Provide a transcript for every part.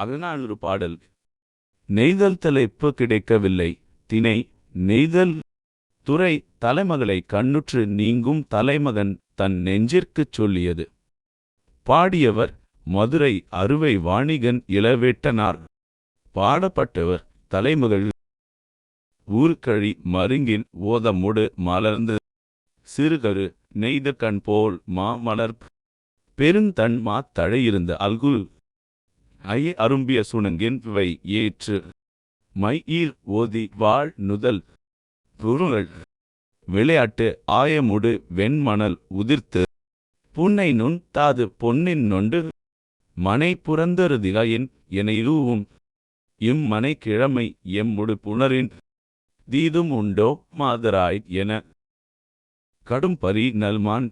அகநானூறு பாடல். நெய்தல் தலைப்பு கிடைக்கவில்லை. திணை நெய்தல் துறை தலைமகளை கண்ணுற்று நீங்கும் தலைமகன் தன் நெஞ்சிற்குச் சொல்லியது. பாடியவர் மதுரை அறுவை வாணிகன் இளவேட்டனார். பாடப்பட்டவர் தலைமகள் ஊர்கழி மருங்கின் ஓதமுடு மலர்ந்து சிறுகரு நெய்த கண் போல் மா பெருந்தன் மாத்தழையிருந்த அல்குல் ஐ அரும்பிய சுணங்கின் வை ஏற்று மை ஈர் ஓதி வாழ் நுதல் புருங்கள். விளையாட்டு ஆயமுடு வெண்மணல் உதிர்த்து புன்னை நுண் தாது பொன்னின் நொண்டு மனை புறந்தருதிகாயின் என இருவும் இம்மனை கிழமை எம்முடு புணரின் தீதும் உண்டோ மாதராய் என கடும்பரி நல்மான்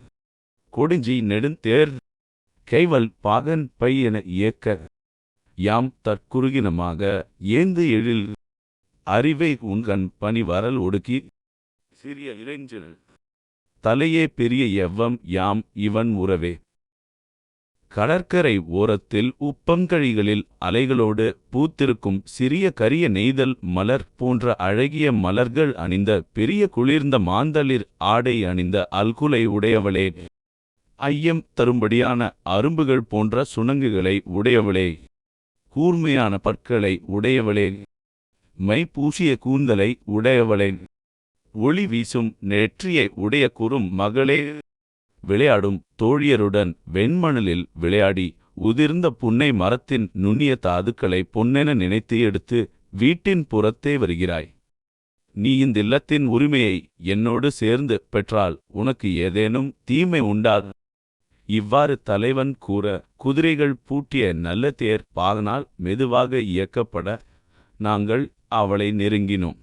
கொடுஞ்சி நெடுந்தேர் கைவல் பாகன் பையென இயக்க யாம் தற்குறுகினமாக ஏந்து எழில் அறிவை உண்கண் பனி வரல் ஒடுக்கி சிறிய இளைஞர் தலையே பெரிய எவ்வம் யாம் இவன் உறவே. கடற்கரை ஓரத்தில் உப்பங்கழிகளில் அலைகளோடு பூத்திருக்கும் சிறிய கரிய நெய்தல் மலர் போன்ற அழகிய மலர்கள் அணிந்த பெரிய குளிர்ந்த மாந்தளிர் ஆடை அணிந்த அல்குலை உடையவளே. ஐயம் தரும்படியான அரும்புகள் போன்ற சுணங்குகளை உடையவளே. கூர்மையான பற்களை உடையவளே. மை பூசிய கூந்தலை உடையவளே. ஒளி வீசும் நெற்றியை உடைய குறும் மகளே. விளையாடும் தோழியருடன் வெண்மணலில் விளையாடி உதிர்ந்த புன்னை மரத்தின் நுண்ணிய தாதுக்களை பொன்னென நினைத்து எடுத்து வீட்டின் புறத்தே வருகிறாய். நீ இந்த இல்லத்தின் உரிமையை என்னோடு சேர்ந்து பெற்றால் உனக்கு ஏதேனும் தீமை உண்டாது இவ்வாறு தலைவன் கூற குதிரைகள் பூட்டிய நல்ல தேர் பாதனால் மெதுவாக இயக்கப்பட நாங்கள் அவளை நெருங்கினோம்.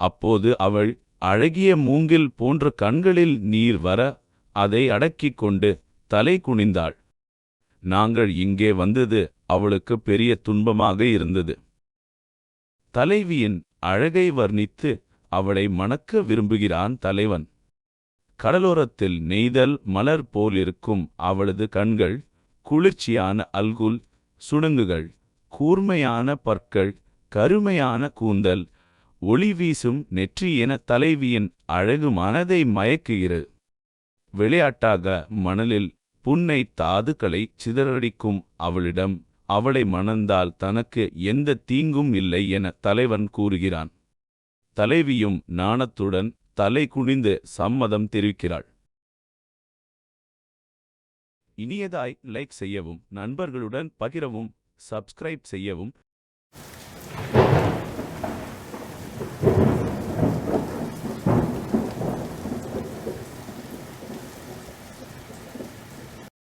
அப்போது அவள் அழகிய மூங்கில் போன்ற கண்களில் நீர் வர அதை அடக்கிக் கொண்டு தலை குனிந்தாள். நாங்கள் இங்கே வந்தது அவளுக்கு பெரிய துன்பமாக இருந்தது. தலைவியின் அழகை வர்ணித்து அவளை மணக்க விரும்புகிறான் தலைவன். கடலோரத்தில் நெய்தல் மலர் போலிருக்கும் அவளது கண்கள் குளிர்ச்சியான அல்குல் சுணங்குகள் கூர்மையான பற்கள் கருமையான கூந்தல் ஒளி வீசும் நெற்றி என தலைவியின் அழகு மனதை மயக்குகிறது. விளையாட்டாக மணலில் புன்னை தாதுக்களை சிதறடிக்கும் அவளிடம் அவளை மணந்தால் தனக்கு எந்த தீங்கும் இல்லை என தலைவன் கூறுகிறான். தலைவியும் நாணத்துடன் தலை குனிந்து சம்மதம் தெரிவிக்கிறாள். இனியதாய் லைக் செய்யவும் நண்பர்களுடன் பகிரவும் சப்ஸ்கிரைப் செய்யவும்